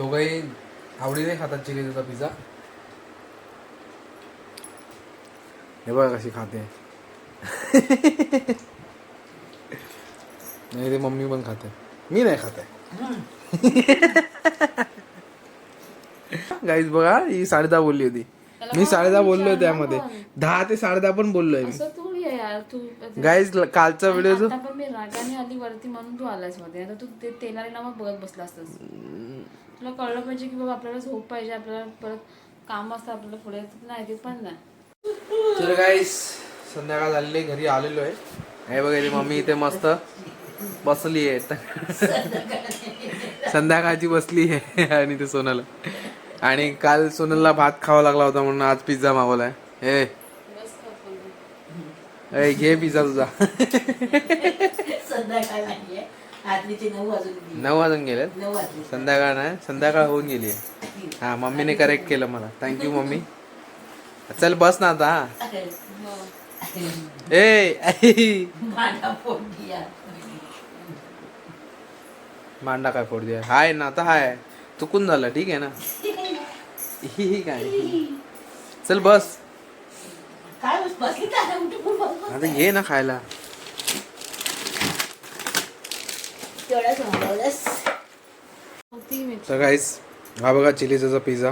दोघंही आवडीने खातात चिलीचा पिझ्झा. हे बघा कशी खाते. नाही ते मम्मी पण खाते. मी नाही खाते गाईज बघा ही साडेदहा बोलली होती. मी साडेदहा बोललोय त्यामध्ये. दहा ते साडेदहा पण बोललोय मी. गाईज कालचा व्हिडिओ जो रागाने आली वरती म्हणून तू आलासमध्ये. आता तू ते तेलाने नमक बघत बसला असतास. तुला कळलं पाहिजे की बाबा आपल्याला झोप पाहिजे आपल्याला परत काम असतं आपल्याला पुढे नाही ते पण नाही. तर गाईस संध्याकाळ झालेली घरी आलेलो आहे. हे बघा इथे मम्मी इथे मस्त बसली आहे. संध्याकाळची बसली आहे आणि ते सोनाला. आणि काल सोनलला भात खावा लागला होता म्हणून आज पिझ्झा मागवलाय. हे. ए, घे पिझ्झा तुझा. नऊ वाजून गेले. संध्याकाळ नाही? संध्याकाळ होऊन गेली हा मम्मीने करेक्ट केलं मला. Thank you mummy. चल बस ना आता ए फोन घ्या मांडा काय फोड दिया हाय ना आता हाय. चुकून झालं ठीक आहे ना? ही काय? चल बस. आता घे ना खायला. मागवलंस. तर गाईस हा बघा चिलीचा पिझ्झा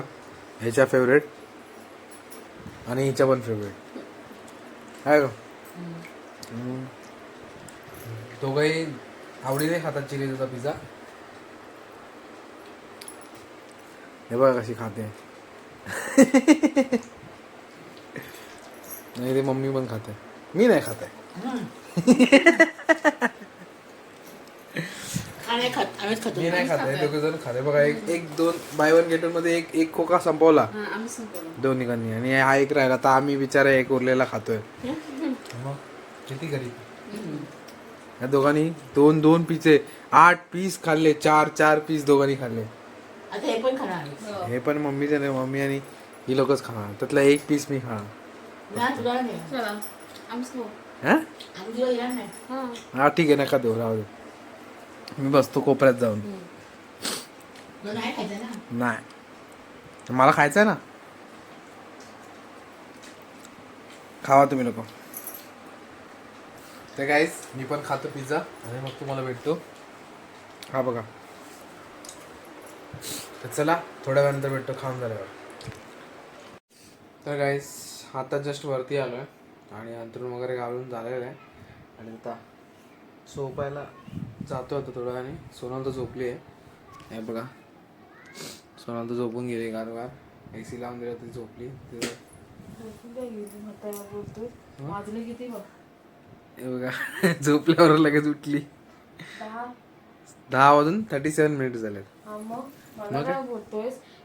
ह्याच्या फेवरेट आणि हिच्या पण फेवरेट आहे का. दोघंही आवडीने खातात चिलीचा पिझ्झा हे बघा कशी खाते. नाही ते मम्मी पण खाते. मी नाही खाते खाणे खात आम्हीच खातो. मी नाही खाते दोघे जण खाते बघा एक एक दोन बाय वन गेटमध्ये एक एक खोका संपवला. हा आम्ही संपवलं. आणि हा एक राहिला. तर आम्ही बिचारा एक उरलेला खातोय. मग? किती गरीब? या दोघांनी दोन दोन पिसे आठ पीस खाल्ले चार चार पीस दोघांनी खाल्ले. आता हे पण खाणार आम्ही. हे. पण मम्मीचे नाही मम्मी आणि ही लोकच खाणार. त्यातला एक पीस मी खाणार. ना तुला नाही. चला. आम्ही खाऊ. हा? आम्ही तुला येणार नाही. हा. हा ठीक आहे. नका देऊ. राहू दे. मी बसतो कोपऱ्यात जाऊन. नाही खायचं ना? नाही. मला खायचं आहे ना. खावा तुम्ही लोक. तर गाईस मी पण खातो पिझ्झा आणि मग तुम्हाला भेटतो. हा बघा. तर चला थोड्या वेळानंतर भेटतो खाऊन झाल्यावर. तर गाईस आता जस्ट वरती आलो आहे आणि अंतरून वगैरे घालून झालेलं आहे. आणि आता झोपायला जातो आता थोड्या वेळाने सोनल तर झोपली आहे हे बघा. सोनल तर झोपून गेली गारगार ए सी लावून दिला ती झोपली. हे? बघा. झोपल्यावर लगेच उठली. दहा. वाजून थर्टी सेवन मिनिट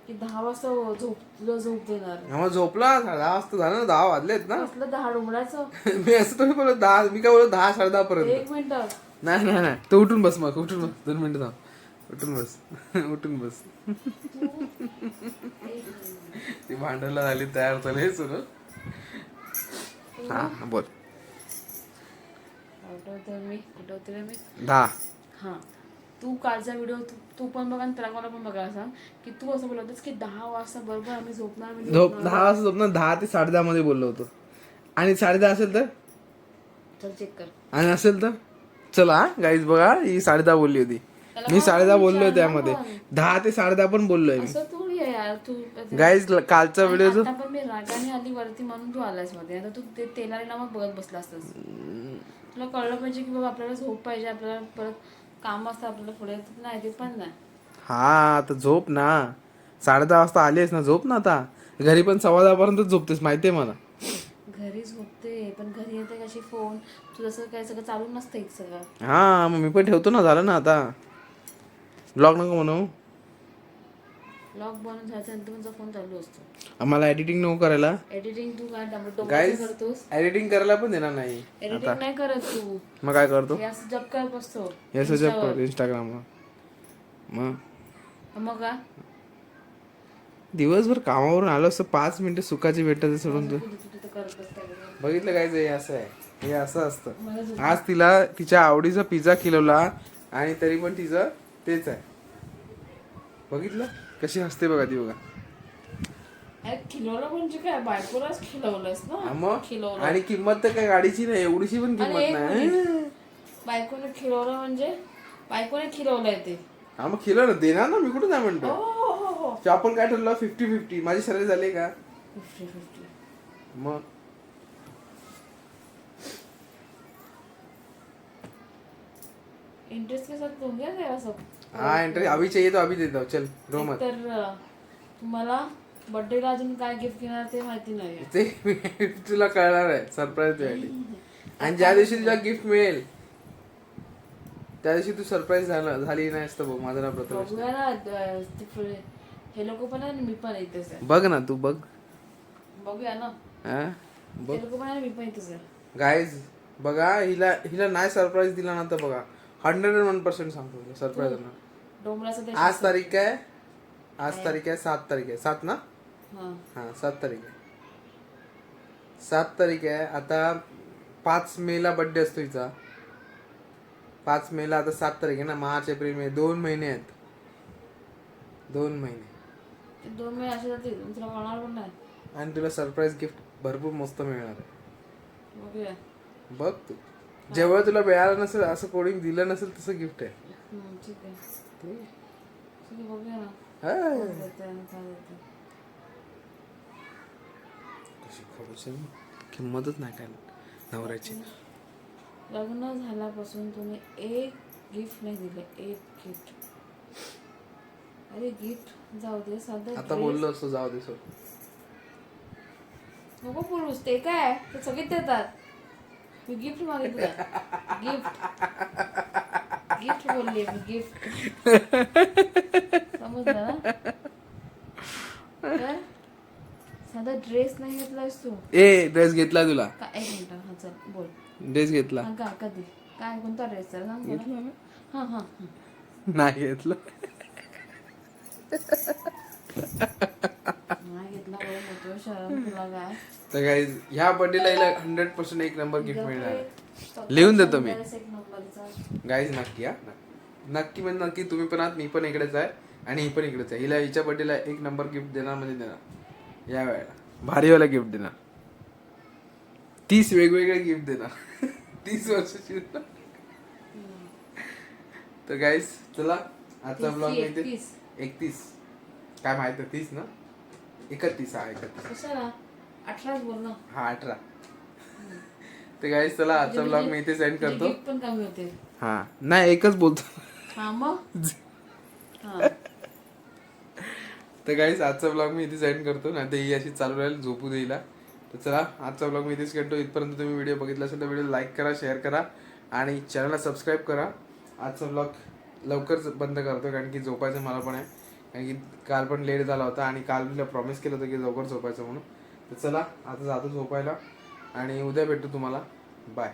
की दहा वाजता झोप तुला झोप देणार. हा, मग झोपला. दहा वाजता झालं ना दहा वाजलेत ना. दहा? डोंगराचं? मी असं तुम्ही बोलत दहा मी काय बोलत दहा साडे दहा पर्यंत. एक मिनिट. नाही नाही नाही. तू उठून बस मग उठून बस. दोन मिनिटं थांब. उठून बस. उठून बस. ती भांडायला झाली तयार झाली सुरू. हा हा, बोल. मी कुठं होते रे मी. दहा. हा. तू कालचा व्हिडिओ तू पण बघा आणि मला पण बघा सांग की तू असं बोलत होतास की दहा वाजता बरोबर आम्ही झोपणार म्हणजे झोप दहा वाजता झोप ना दहा ते साडे दहा मध्ये बोललो होतो. आणि साडे दहा असेल तर? चल चेक कर. आणि असेल तर? चला गाईज बघा ही साडे दहा बोलली होती. मी साडे दहा बोललोय त्यामध्ये. दहा ते साडे दहा पण बोललोय मी. गाईज कालचा व्हिडिओ जो मी रागाने आली वरती म्हणून तू आलासमध्ये. आता तू ते तेलाने नमक बघत बसला असतास. तुला कळलं पाहिजे की बाबा आपल्याला झोप पाहिजे आपल्याला परत काम असतं आपल्याला पुढे नाही ते पण नाही. हा आता झोप ना. साडे दहा वाजता आलीस ना झोप ना आता. घरी पण सव्वा दहा पर्यंत झोपतेस माहितीये मला. घरी झोपते पण घरी येते कशी फोन तू जसं काय सगळं चालू नसतं एक सगळं. हा मग मी पण ठेवतो ना झालं ना आता. ब्लॉग नको म्हणू लॉक बनवून झाल्यानंतर तुमचा फोन चालू असतो. आम्हाला एडिटिंग नको करायला. एडिटिंग तू काय डोंगराचं गाईज करतोस? एडिटिंग करायला पण देणार नाही एडिटिंग नाही करत तू. मग काय करतो? हे असं जप करत बसतो. हे सगळं इंस्टाग्रामवर मग? मग का दिवसभर कामावरून आलो असं पाच मिनिटं सुखाची भेटत सोडून तू. बघितलं काय हे असं आहे. हे असं असतं. आज तिला तिच्या आवडीचा पिझ्झा खिलवला आणि तरी पण तिचं तेच आहे. बघितलं? कशी हसते बघा ती बघा. खिलवलं म्हणजे काय? बायकोलाच खिलवलंस हा ना मग? खिलवलं. आणि किंमत तर काय गाडीची नाही एवढीशी पण किंमत नाही. बायकोने खिलवलं म्हणजे? बायकोने खिलवलंय ते. हा मग खिलो ना देणार ना? मी कुठं नाही हो म्हणतो? हो हो हो. आपण काय ठरलं? फिफ्टी फिफ्टी माझी सर्व झाली का? फिफ्टी फिफ्टी मग? इंटरेस्ट के साथ दूंगे तेरा सब हा एंट्री अभी चाहिए तो अभी देतो चल रो मत. तर तुम्हाला बर्थडेला अजून काय गिफ्ट घेणार ते माहिती नाही ते तुला कळणार आहे. सरप्राईज तुझ्यासाठी. आणि ज्या दिवशी तुला गिफ्ट मिळेल त्या दिवशी तू सरप्राईज झाला झाली नाही असतं बघ माझं बघूया ना ते फुले- हे लोक पण आहे आणि मी पण इथेच आहे. बघ ना तू बघ. बघूया ना. हा? बघ. ते लोक पण आहे आणि मी पण इथेच आहे. गाईज बघा हिला हिला नाही सरप्राईज दिला ना तर बघा. हंड्रेड अँड वन पर्सेंट सांगतो सरप्राईज होणार. डोंगराचं देश आज तारीख आहे आज तारीख आहे सात तारीख आहे. सात ना? हा. हा सात तारीख आहे. सात तारीख आहे आता पाच मेला बर्थडे असतो हिचा. पाच मेला आता सात तारीख आहे ना मार्च एप्रिल मे दोन महिने आहेत. दोन महिने. ते दोन महिने असे जातील आणि तुला कळणार पण नाही. आणि तुला सरप्राईज गिफ्ट भरपूर मस्त मिळणार आहे. बघूया बघ तू. जेव्हा तुला मिळालं नसेल असं कोणी दिलं नसेल तसं गिफ्ट आहे. ठीक आहे. ठीक आहे बघूया ना. हा. काय देते आणि काय देते कशी खरोच आहे ना? किंमतच नाही काय नवऱ्याची. लग्न झाल्यापासून तुम्ही एक गिफ्ट नाही दिलं एक गिफ्ट अरे गिफ्ट जाऊ दे साधं आता dress- बोललो असतो जाऊ दे सोड. नको बोलूस ते काय? ते सगळेच देतात. मी गिफ्ट मागितलं गिफ्ट गिफ्ट बोलली मी गिफ्ट समजलं ना? साधा ड्रेस नाही घेतलायस तू? ए ड्रेस घेतला तुला. एक मिनिट हा चल बोल. ड्रेस घेतला. का कधी काय कोणता ड्रेस तर सांग. हा हा. नाही घेतलं. तुला काय तर काही ह्या बर्थडेला हंड्रेड पर्सेंट एक नंबर गिफ्ट मिळणार. आहे. लिहून देतो मी. एक नंबरचा गाईज नक्की हा. नक्की म्हणजे नक्की तुम्ही पण आहात मी पण इकडेच आहे आणि ही पण इकडेच आहे. हिला हिच्या बर्थडेला एक नंबर गिफ्ट देणार म्हणजे देणार. या वेळेला. भारीवाला गिफ्ट देणार. तीस वेगवेगळे गिफ्ट देणार. तीस वर्षाची. तर गाईज चला आजचा ब्लॉग की इथे एकतीस? काय माहीत आहे, तीस ना? एकतीस हा एकतीस. कशाला? अठराच बोल ना हा अठरा. तर गाईज चला आजचा ब्लॉग मी इथे सेंड करतो. गिफ्ट पण कमी होते हा. नाही एकच बोलतो. हा मग? हा. तर गाईस आजचा ब्लॉग मी इथे सेंड करतो. नाही तर ही अशी चालू राहील झोपू देईला तर चला आजचा ब्लॉग मी इथेच करतो इथपर्यंत तुम्ही व्हिडिओ बघितला असेल तर व्हिडिओ लाईक करा शेअर करा. आणि चॅनलला सबस्क्राईब करा. आजचा ब्लॉग लवकरच बंद करतो कारण की झोपायचं मला पण आहे. कारण की काल पण लेट झाला होता आणि काल तिला प्रॉमिस केलं होतं की लवकर झोपायचं म्हणून. तर चला आता जातो झोपायला आणि उद्या भेटतो तुम्हाला. बाय